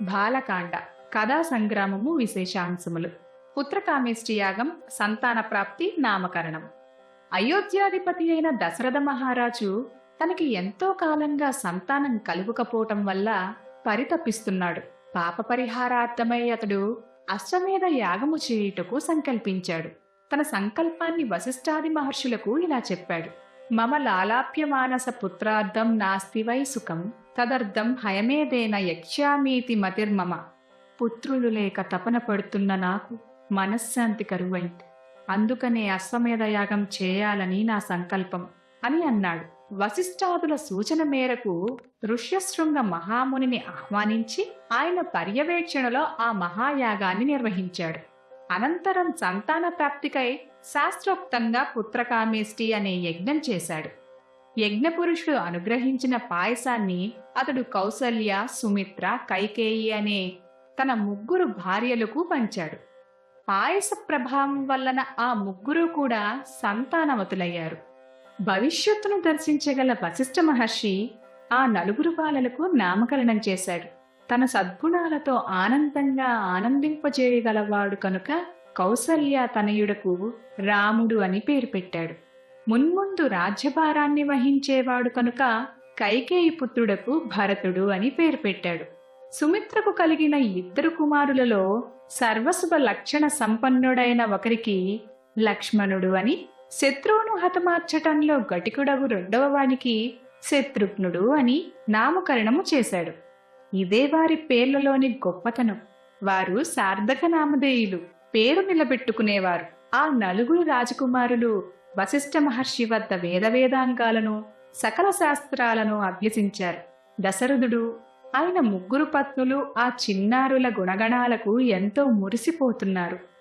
బాలకాండ కథా సంగ్రామము విశేషాంశములు. పుత్రకామేష్టి యాగం సంతాన ప్రాప్తి నామకరణం. అయోధ్యాధిపతి అయిన దశరథ మహారాజు తనకి ఎంతో కాలంగా సంతానం కలుగుకపోవటం వల్ల పరితపిస్తున్నాడు. పాప పరిహారార్థమై అతడు అశ్వమేధ యాగము చేయుటకు సంకల్పించాడు. తన సంకల్పాన్ని వశిష్ఠాది మహర్షులకు ఇలా చెప్పాడు. మమ లాలాప్యమానస పుత్రార్థం నాస్తి వై సుఖం. తదర్థం హయమేదేన యక్ష్యామీతి మతిర్మమ. పుత్రులు లేక తపన పడుతున్న నాకు మనశ్శాంతి కరువైంది. అందుకనే అశ్వమేధయాగం చేయాలని నా సంకల్పం అని అన్నాడు. వశిష్ఠాదుల సూచన మేరకు ఋష్యశృంగ మహామునిని ఆహ్వానించి ఆయన పర్యవేక్షణలో ఆ మహాయాగాన్ని నిర్వహించాడు. అనంతరం సంతాన ప్రాప్తికై శాస్త్రోక్తంగా పుత్రకామేష్టి అనే యజ్ఞం చేశాడు. యజ్ఞపురుషుడు అనుగ్రహించిన పాయసాన్ని అతడు కౌసల్య సుమిత్ర కైకేయి అనే తన ముగ్గురు భార్యలకు పంచాడు. పాయస ప్రభావం వలన ఆ ముగ్గురు కూడా సంతానవతులయ్యారు. భవిష్యత్తును దర్శించగల వశిష్ఠ మహర్షి ఆ నలుగురు బాలలకు నామకరణం చేశాడు. తన సద్గుణాలతో ఆనందంగా ఆనందింపజేయగలవాడు కనుక కౌసల్య తనయుడకు రాముడు అని పేరు పెట్టాడు. మున్ముందు రాజ్యభారాన్ని వహించేవాడు కనుక కైకేయి పుత్రుడకు భరతుడు అని పేరు పెట్టాడు. సుమిత్రకు కలిగిన ఇద్దరు కుమారులలో సర్వశుభ లక్షణ సంపన్నుడైన ఒకరికి లక్ష్మణుడు అని శత్రువును హతమార్చటంలో గటికుడవు రెండవ వానికి శత్రుఘ్నుడు అని నామకరణము చేశాడు. ఇదే వారి పేర్లలోని గొప్పతనం. వారు సార్థక నామధేయులు. పేరు నిలబెట్టుకునేవారు. ఆ నలుగురు రాజకుమారులు వశిష్ఠ మహర్షి వద్ద వేద వేదాంగాలను సకల శాస్త్రాలను అభ్యసించారు. దశరథుడు ఆయన ముగ్గురు పత్నులు ఆ చిన్నారుల గుణగణాలకు ఎంతో మురిసిపోతున్నారు.